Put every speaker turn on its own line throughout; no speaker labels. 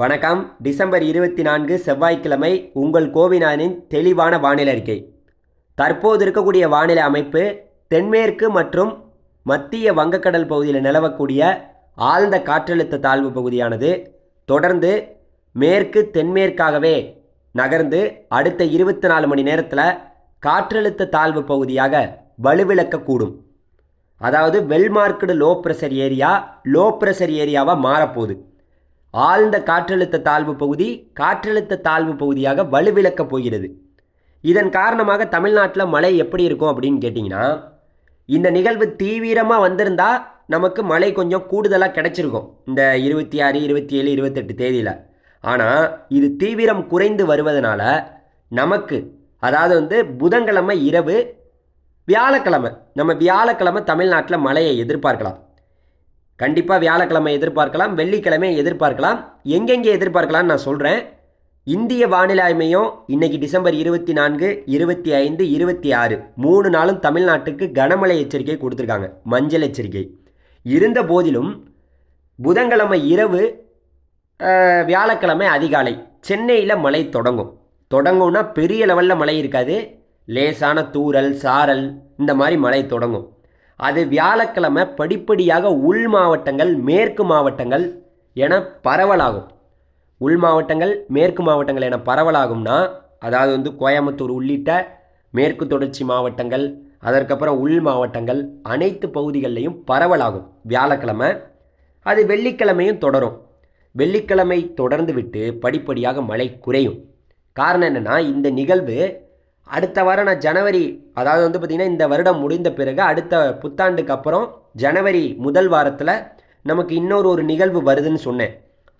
வணக்கம். டிசம்பர் இருபத்தி நான்கு செவ்வாய்க்கிழமை உங்கள் கோவினானின் தெளிவான வானிலை அறிக்கை. தற்போது இருக்கக்கூடிய வானிலை அமைப்பு தென்மேற்கு மற்றும் மத்திய வங்கக்கடல் பகுதியில் நிலவக்கூடிய ஆழ்ந்த காற்றழுத்த தாழ்வு பகுதியானது தொடர்ந்து மேற்கு தென்மேற்காகவே நகர்ந்து அடுத்த இருபத்தி நாலு மணி நேரத்தில் காற்றழுத்த தாழ்வு பகுதியாக வலுவிழக்கக்கூடும். அதாவது well marked low pressure area low pressure ஏரியாவாக மாறப்போகுது. ஆழ்ந்த காற்றழுத்த தாழ்வு பகுதி காற்றழுத்த தாழ்வு பகுதியாக வலுவிழக்கப் போகிறது. இதன் காரணமாக தமிழ்நாட்டில் மழை எப்படி இருக்கும் அப்படின்னு கேட்டிங்கன்னா இந்த நிகழ்வு தீவிரமாக வந்திருந்தால் நமக்கு மழை கொஞ்சம் கூடுதலாக கிடைச்சிருக்கும். இந்த இருபத்தி ஆறு இருபத்தி ஏழு இருபத்தெட்டு தேதியில். ஆனால் இது தீவிரம் குறைந்து வருவதனால நமக்கு அதாவது வந்து புதன்கிழமை இரவு வியாழக்கிழமை நம்ம வியாழக்கிழமை தமிழ்நாட்டில் மழையை எதிர்பார்க்கலாம். கண்டிப்பாக வியாழக்கிழமை எதிர்பார்க்கலாம் வெள்ளிக்கிழமை எதிர்பார்க்கலாம். எங்கெங்கே எதிர்பார்க்கலாம்னு நான் சொல்கிறேன் இந்திய வானிலை மையம் இன்னைக்கு டிசம்பர் இருபத்தி நான்கு இருபத்தி ஐந்து இருபத்தி ஆறு. மூணு நாளும் தமிழ்நாட்டுக்கு கனமழை எச்சரிக்கை கொடுத்துருக்காங்க. மஞ்சள் எச்சரிக்கை. இருந்த போதிலும் புதன்கிழமை இரவு வியாழக்கிழமை அதிகாலை சென்னையில் மழை தொடங்கும். தொடங்கும்னா பெரிய லெவலில் மழை இருக்காது. லேசான தூரல் சாரல் இந்த மாதிரி மழை தொடங்கும். அது வியாழக்கிழமை படிப்படியாக உள் மாவட்டங்கள் மேற்கு மாவட்டங்கள் என பரவலாகும். உள் மாவட்டங்கள் மேற்கு மாவட்டங்கள் என பரவலாகும்னா அதாவது வந்து கோயம்புத்தூர் உள்ளிட்ட மேற்கு தொடர்ச்சி மாவட்டங்கள் அதற்கப்புறம் உள் மாவட்டங்கள் அனைத்து பகுதிகளிலையும் பரவலாகும் வியாழக்கிழமை. அது வெள்ளிக்கிழமையும் தொடரும். வெள்ளிக்கிழமை தொடர்ந்து விட்டு படிப்படியாக மழை குறையும். காரணம் என்னென்னா இந்த நிகழ்வு அடுத்த வாரம் நான் ஜனவரி அதாவது வந்து பார்த்திங்கன்னா இந்த வருடம் முடிந்த பிறகு அடுத்த புத்தாண்டுக்கு அப்புறம் ஜனவரி முதல் வாரத்தில் நமக்கு இன்னொரு ஒரு நிகழ்வு வருதுன்னு சொன்னேன்.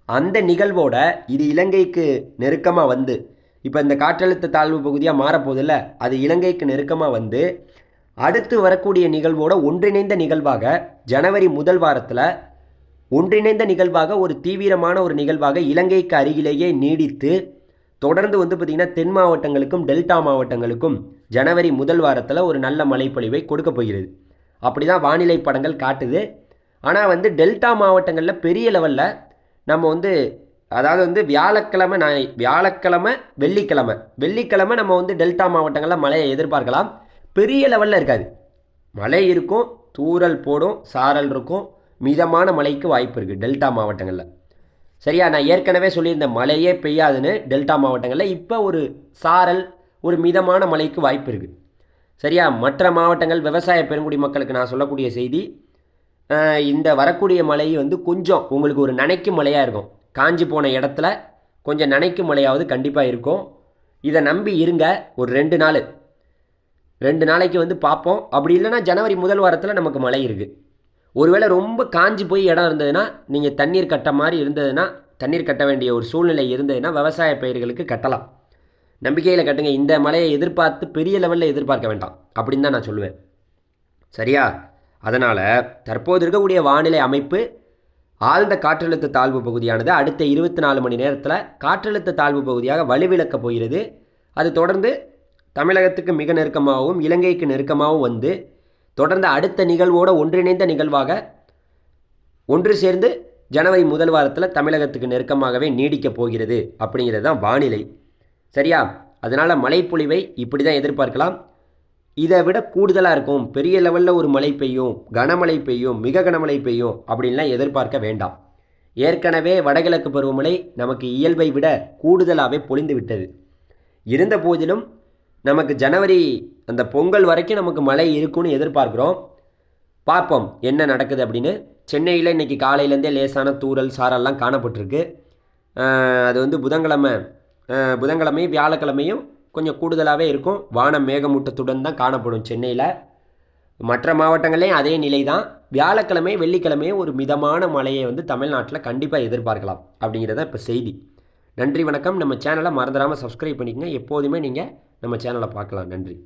அந்த நிகழ்வோட இது இலங்கைக்கு நெருக்கமாக வந்து இப்போ இந்த காற்றழுத்த தாழ்வு பகுதியாக மாறப்போதில்ல அது இலங்கைக்கு நெருக்கமாக வந்து அடுத்து வரக்கூடிய நிகழ்வோட ஒன்றிணைந்த நிகழ்வாக ஜனவரி முதல் வாரத்தில் ஒன்றிணைந்த நிகழ்வாக ஒரு தீவிரமான ஒரு நிகழ்வாக இலங்கைக்கு அருகிலேயே நீடித்து தொடர்ந்து வந்து பார்த்திங்கன்னா தென் மாவட்டங்களுக்கும் டெல்டா மாவட்டங்களுக்கும் ஜனவரி முதல் வாரத்தில் ஒரு நல்ல மழைப்பொழிவை கொடுக்க போகிறது. அப்படி தான் வானிலை படங்கள் காட்டுது. ஆனால் வந்து டெல்டா மாவட்டங்களில் பெரிய லெவலில் நம்ம வந்து அதாவது வந்து வியாழக்கிழமை நான் வியாழக்கிழமை வெள்ளிக்கிழமை வெள்ளிக்கிழமை நம்ம வந்து டெல்டா மாவட்டங்களில் மழையை எதிர்பார்க்கலாம். பெரிய லெவலில் இருக்காது. மழை இருக்கும் தூறல் போடும் சாரல் இருக்கும் மிதமான மழைக்கு வாய்ப்பு இருக்குது டெல்டா மாவட்டங்களில். சரியா? நான் ஏற்கனவே சொல்லியிருந்தேன் மழையே பெய்யாதுன்னு டெல்டா மாவட்டங்களில் இப்போ ஒரு சாரல் ஒரு மிதமான மழைக்கு வாய்ப்பு இருக்குது சரியா? மற்ற மாவட்டங்கள் விவசாய பெருங்குடி மக்களுக்கு நான் சொல்லக்கூடிய செய்தி இந்த வரக்கூடிய மழை வந்து கொஞ்சம் உங்களுக்கு ஒரு நனைக்கும் மழையாக இருக்கும். காஞ்சி போன இடத்துல கொஞ்சம் நனைக்கும் மழையாவது கண்டிப்பாக இருக்கும். இதை நம்பி இருங்க ஒரு ரெண்டு நாள். ரெண்டு நாளைக்கு வந்து பார்ப்போம். அப்படி இல்லைன்னா ஜனவரி முதல் வாரத்தில் நமக்கு மழை இருக்குது ஒருவேளை ரொம்ப காஞ்சி போய் இடம் இருந்ததுன்னா நீங்கள் தண்ணீர் கட்ட மாதிரி இருந்ததுன்னா தண்ணீர் கட்ட வேண்டிய ஒரு சூழ்நிலை இருந்ததுன்னா விவசாய பயிர்களுக்கு கட்டலாம். நம்பிக்கையில் கட்டுங்க. இந்த மழையை எதிர்பார்த்து பெரிய லெவலில் எதிர்பார்க்க வேண்டாம். அப்படின்னு தான் நான் சொல்லுவேன். சரியா? அதனால் தற்போது இருக்கக்கூடிய வானிலை அமைப்பு ஆழ்ந்த காற்றழுத்த தாழ்வு பகுதியானது அடுத்த இருபத்தி நாலு மணி நேரத்தில் காற்றழுத்த தாழ்வு பகுதியாக வலுவிழக்கப் போகிறது. அது தொடர்ந்து தமிழகத்துக்கு மிக நெருக்கமாகவும் இலங்கைக்கு நெருக்கமாகவும் வந்து தொடர்ந்து அடுத்த நிகழ்வோட ஒன்றிணைந்த நிகழ்வாக ஒன்று சேர்ந்து ஜனவரி முதல் வாரத்தில் தமிழகத்துக்கு நெருக்கமாகவே நீடிக்கப் போகிறது அப்படிங்கிறது தான் வானிலை. சரியா? அதனால் மழைப்பொழிவை இப்படி தான் எதிர்பார்க்கலாம். இதை விட கூடுதலாக இருக்கும். பெரிய லெவலில் ஒரு மழை பெய்யும் கனமழை பெய்யும் மிக கனமழை பெய்யும் அப்படின்லாம் எதிர்பார்க்க வேண்டாம். ஏற்கனவே வடகிழக்கு பருவமழை நமக்கு இயல்பை விட கூடுதலாகவே பொழிந்து விட்டது. இருந்த போதிலும் நமக்கு ஜனவரி அந்த பொங்கல் வரைக்கும் நமக்கு மழை இருக்கும்னு எதிர்பார்க்குறோம். பார்ப்போம் என்ன நடக்குது அப்படின்னு. சென்னையில் இன்றைக்கி காலையிலேருந்தே லேசான தூறல் சாரெல்லாம் காணப்பட்டிருக்கு. அது வந்து புதன்கிழமை புதன்கிழமையும் வியாழக்கிழமையும் கொஞ்சம் கூடுதலாகவே இருக்கும். வானம் மேகமூட்டத்துடன் தான் காணப்படும் சென்னையில். மற்ற மாவட்டங்கள்லேயும் அதே நிலை தான் வியாழக்கிழமை வெள்ளிக்கிழமையும் ஒரு மிதமான மழையை வந்து தமிழ்நாட்டில் கண்டிப்பாக எதிர்பார்க்கலாம் அப்படிங்கிறத இப்போ செய்தி. நன்றி வணக்கம். நம்ம சேனலை மறந்துடாமல் சப்ஸ்கிரைப் பண்ணிக்கங்க. எப்போதுமே நீங்கள் நம்ம சேனலை பார்க்கலாம். நன்றி.